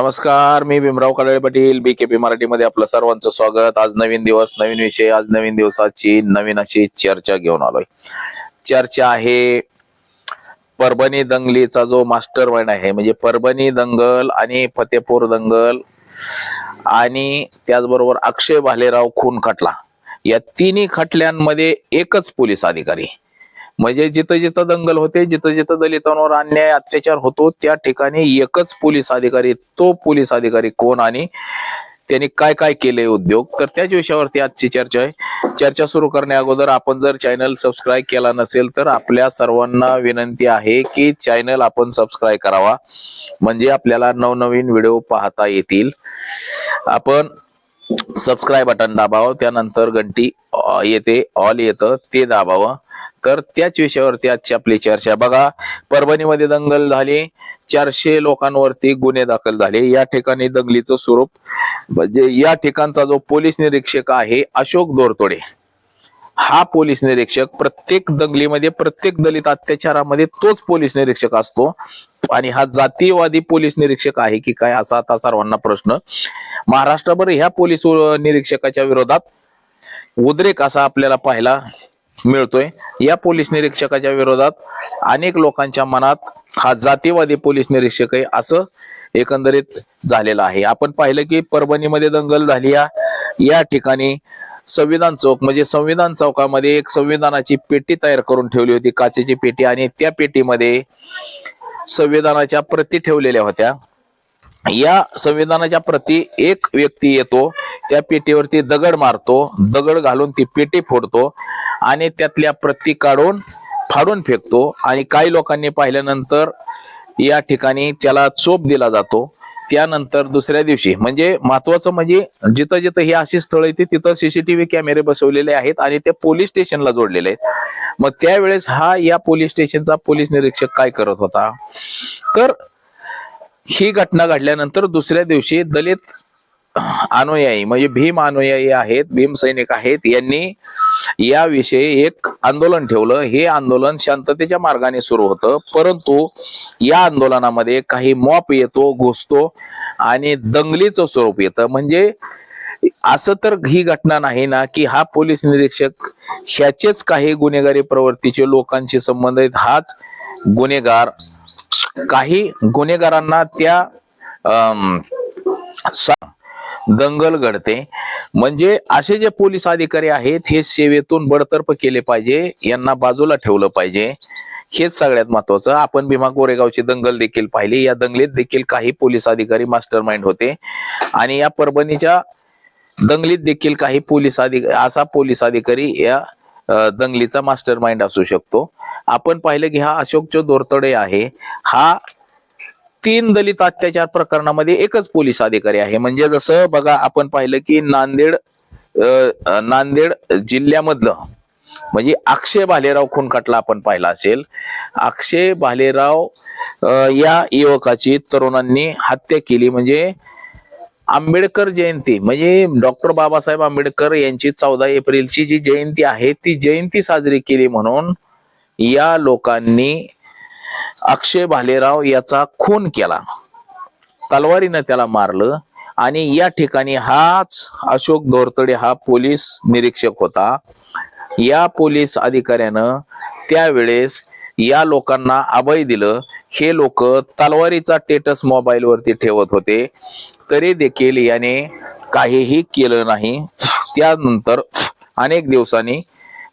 नमस्कार मी Bhimrao Kadale Patil B K P मराठीमध्ये आपलं सर्वांचं स्वागत. आज नवीन दिवस नवीन विषय आज नवीन दिवसाची नवीन अशी चर्चा घेऊन आलोय. चर्चा आहे परभणी दंगलीचा जो मास्टर माइंड आहे म्हणजे परभणी दंगल आणि फतेपूर दंगल आणि त्याचबरोबर अक्षय भालेराव खून खटला. या तिन्ही खटल्यांमध्ये एकच पोलीस अधिकारी. म्हणजे जिथं जिथं दंगल होते जिथं जिथं दलितांवर अन्याय अत्याचार होतो त्या ठिकाणी एकच पोलीस अधिकारी तो पोलीस अधिकारी कोण आणि त्यांनी काय काय केले उद्योग? तर त्याच विषयावरती आजची चर्चा आहे. चर्चा सुरू करण्या अगोदर आपण जर चॅनल सबस्क्राईब केला नसेल तर आपल्या सर्वांना विनंती आहे की चॅनल आपण सबस्क्राईब करावा. म्हणजे आपल्याला नवनवीन व्हिडिओ पाहता येतील. आपण सबस्क्राईब बटन दाबावं त्यानंतर घंटी येते ऑल येतं ते दाबावं. तर त्याच विषयावरती आजची आपली चर्चा. बघा परभणीमध्ये दंगल झाली चारशे लोकांवरती गुन्हे दाखल झाले. या ठिकाणी दंगलीचं स्वरूप म्हणजे या ठिकाणचा जो पोलीस निरीक्षक आहे अशोक दोरतोडे. हा पोलीस निरीक्षक प्रत्येक दंगलीमध्ये प्रत्येक दलित अत्याचारामध्ये तोच पोलीस निरीक्षक असतो. आणि हा जातीयवादी पोलीस निरीक्षक आहे की काय असा आता सर्वांना प्रश्न. महाराष्ट्रभर ह्या पोलीस निरीक्षकाच्या विरोधात उद्रेक असा आपल्याला पाहिला मिळतोय. या पोलीस निरीक्षकाच्या विरोधात अनेक लोकांच्या मनात हा जातीवादी पोलीस निरीक्षक आहे असं एकंदरीत झालेलं आहे. आपण पाहिलं की परभणीमध्ये दंगल झाली या ठिकाणी संविधान चौक म्हणजे संविधान चौकामध्ये एक संविधानाची पेटी तयार करून ठेवली होती काचेची पेटी आणि त्या पेटीमध्ये संविधानाच्या प्रती ठेवलेल्या होत्या. या संविधानाच्या प्रती एक व्यक्ती येतो त्या पेटीवरती दगड मारतो दगड घालून ती पेटी फोडतो आणि त्यातल्या प्रती काढून फाडून फेकतो आणि काही लोकांनी पाहिल्यानंतर या ठिकाणी त्याला चोप दिला जातो. त्यानंतर दुसऱ्या दिवशी म्हणजे महत्वाचं म्हणजे जिथं जिथं ही अशी स्थळ येते तिथं सीसीटीव्ही कॅमेरे बसवलेले आहेत आणि ते पोलीस स्टेशनला जोडलेले आहेत. मग त्यावेळेस हा या पोलीस स्टेशनचा पोलीस निरीक्षक काय करत होता? तर ही घटना घडल्यानंतर दुसऱ्या दिवशी दलित अनुयायी म्हणजे भीम अनुयायी आहेत भीम सैनिक आहेत यांनी याविषयी एक आंदोलन ठेवलं. हे आंदोलन शांततेच्या मार्गाने सुरू होतं. परंतु या आंदोलनामध्ये काही मॉप येतो घुसतो आणि दंगलीचं स्वरूप येतं. म्हणजे असं तर ही घटना नाही ना की हा पोलीस निरीक्षक ह्याचेच काही गुन्हेगारी प्रवृत्तीचे लोकांशी संबंधित हाच गुन्हेगार काही गुन्हेगारांना त्या अं दंगल घडते. म्हणजे असे जे पोलीस अधिकारी आहेत हे सेवेतून बडतर्फ केले पाहिजे यांना बाजूला ठेवलं पाहिजे. हेच सगळ्यात महत्वाचं. आपण भीमा गोरेगावची दंगल देखील पाहिली. या दंगलीत देखील काही पोलीस अधिकारी मास्टर माइंड होते. आणि या परभणीच्या दंगलीत देखील काही पोलीस अधिकारी असा पोलीस अधिकारी या दंगलीचा मास्टर माइंड असू शकतो. आपण पाहिलं की हा अशोक दोरतडे आहे. हा तीन दलित अत्याचार प्रकरणामध्ये एकच पोलीस अधिकारी आहे. म्हणजे जसं बघा आपण पाहिलं की नांदेड नांदेड जिल्ह्यामधलं म्हणजे अक्षय भालेराव खूनखटला आपण पाहिला असेल. अक्षय भालेराव या युवकाची तरुणांनी हत्या केली. म्हणजे आंबेडकर जयंती म्हणजे डॉक्टर बाबासाहेब आंबेडकर यांची चौदा एप्रिलची जी जयंती आहे ती जयंती साजरी केली म्हणून या लोकांनी अक्षय भालेराव याचा खून केला. तलवारीनं त्याला मारलं आणि या ठिकाणी हाच अशोक धोरतडे हा पोलीस निरीक्षक होता. या पोलीस अधिकाऱ्यानं त्यावेळेस या लोकांना अभय दिलं. हे लोक तलवारीचा टेटस मोबाईल वरती ठेवत होते. तरी देखील याने काहीही केलं नाही. त्यानंतर अनेक दिवसांनी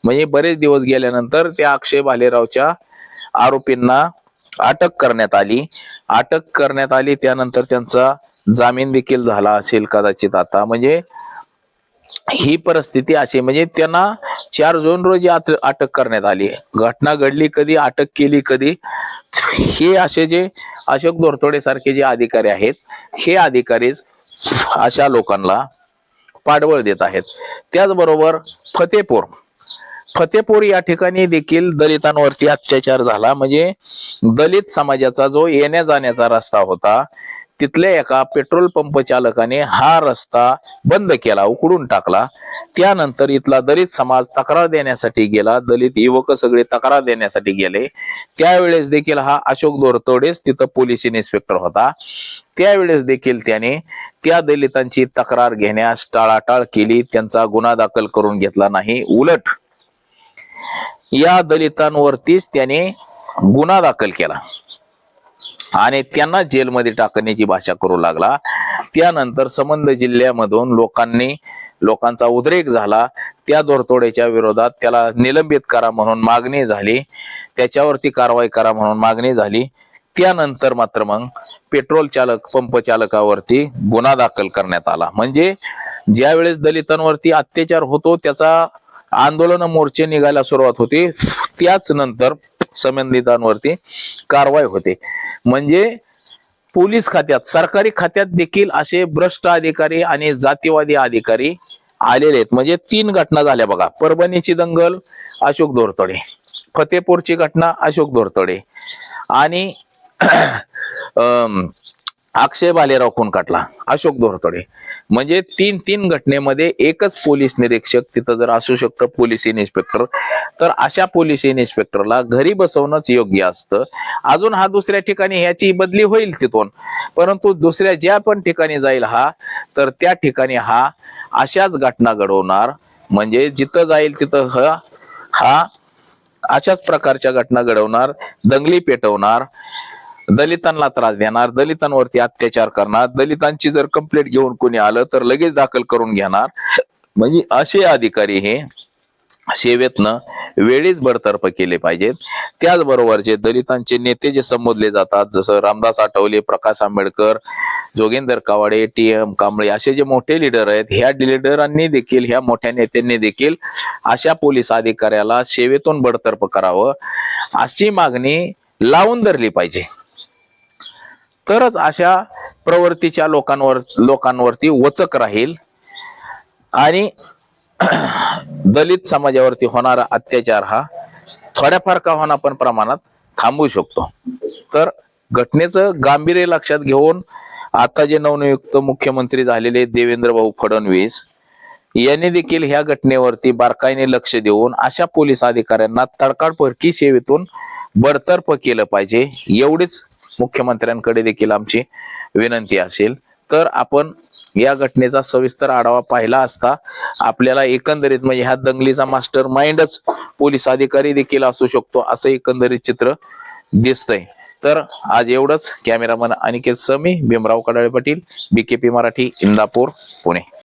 म्हणजे बरेच दिवस गेल्यानंतर त्या अक्षय भालेरावच्या आरोपींना अटक करण्यात आली. अटक करण्यात आली त्यानंतर त्यांचा जामीन देखील झाला असेल कदाचित आता. म्हणजे ही परिस्थिती अशी म्हणजे त्यांना चार जून रोजी अटक करण्यात आली. घटना घडली कधी अटक केली कधी हे असे जे अशोक दोरतोडे सारखे जे अधिकारी आहेत हे अधिकारी अशा लोकांना पाठबळ देत आहेत. त्याचबरोबर फतेपूर फतेपूर या ठिकाणी देखील दलितांवरती अत्याचार झाला. म्हणजे दलित समाजाचा जो येण्या जाण्याचा रस्ता होता तिथल्या एका पेट्रोल पंप चालकाने हा रस्ता बंद केला उकडून टाकला. त्यानंतर इथला दलित समाज तक्रार देण्यासाठी गेला. दलित युवक सगळे तक्रार देण्यासाठी गेले. त्यावेळेस देखील हा अशोक दोरतोडेच तिथं पोलीस इन्स्पेक्टर होता. त्यावेळेस देखील त्याने त्या दलितांची तक्रार घेण्यास टाळाटाळ केली. त्यांचा गुन्हा दाखल करून घेतला नाही. उलट या दलितांवरतीच त्याने गुन्हा दाखल केला. आणि त्यांना जेलमध्ये टाकण्याची भाषा करू लागला. त्यानंतर संबंध जिल्ह्यामधून लोकांनी लोकांचा उद्रेक झाला. त्या दोरतोड्याच्या विरोधात त्याला निलंबित करा म्हणून मागणी झाली. त्याच्यावरती कारवाई करा म्हणून मागणी झाली. त्यानंतर मात्र मग पेट्रोल चालक पंप चालकावरती गुन्हा दाखल करण्यात आला. म्हणजे ज्या वेळेस दलितांवरती अत्याचार होतो त्याचा आंदोलन मोर्चे निघायला सुरुवात होती. त्याच नंतर संबंधितांवरती कारवाई होते. म्हणजे पोलीस खात्यात सरकारी खात्यात देखील असे भ्रष्ट अधिकारी आणि जातीवादी अधिकारी आलेले आहेत. म्हणजे तीन घटना झाल्या बघा. परभणीची दंगल अशोक धोरतडे. फतेपूरची घटना अशोक धोरतडे. आणि अक्षय बालेराव खून काटला अशोक धोरतोडे. म्हणजे तीन तीन घटनेमध्ये एकच पोलीस निरीक्षक तिथं जर असू शकतं पोलीस इन्स्पेक्टर तर अशा पोलीस इन्स्पेक्टरला घरी बसवणंच योग्य असतं. अजून हा दुसऱ्या ठिकाणी ह्याची बदली होईल तिथून. परंतु दुसऱ्या ज्या पण ठिकाणी जाईल हा तर त्या ठिकाणी हा अशाच घटना घडवणार. म्हणजे जिथं जाईल तिथं हा हा अशाच प्रकारच्या घटना घडवणार दंगली पेटवणार दलितांना त्रास देणार दलितांवरती अत्याचार करणार दलितांची जर कंप्लेंट घेऊन कोणी आलं तर लगेच दाखल करून घेणार. म्हणजे असे अधिकारी हे सेवेतनं वेळीच बडतर्फ केले पाहिजेत. त्याचबरोबर जे दलितांचे नेते जे संबोधले जातात जसं रामदास आठवले प्रकाश आंबेडकर जोगेंदर कावाडे टी एम कांबळे असे जे मोठे लिडर आहेत ह्या लिडरांनी देखील ह्या मोठ्या नेत्यांनी देखील अशा पोलीस अधिकाऱ्याला सेवेतून बडतर्फ करावं अशी मागणी लावून धरली पाहिजे. तरच अशा प्रवृत्तीच्या लोकांवर लोकांवरती वचक राहील. आणि दलित समाजावरती होणारा अत्याचार हा थोड्याफार का होणार पण प्रमाणात थांबू शकतो. तर घटनेचं गांभीर्य लक्षात घेऊन आता जे नवनियुक्त मुख्यमंत्री झालेले देवेंद्र भाऊ फडणवीस यांनी देखील ह्या घटनेवरती बारकाईने लक्ष देऊन अशा पोलीस अधिकाऱ्यांना तडकाडपरकी सेवेतून बडतर्फ केलं पाहिजे. एवढीच मुख्यमंत्र्यांकडे देखील आमची विनंती असेल. तर आपण या घटनेचा सविस्तर आढावा पाहिला असता आपल्याला एकंदरीत म्हणजे ह्या दंगलीचा मास्टर माइंडच पोलीस अधिकारी देखील असू शकतो असं एकंदरीत चित्र दिसतंय. तर आज एवढंच. Cameraman Aniket Sami Bhimrao Kadale Patil BKP Marathi Indapur Pune.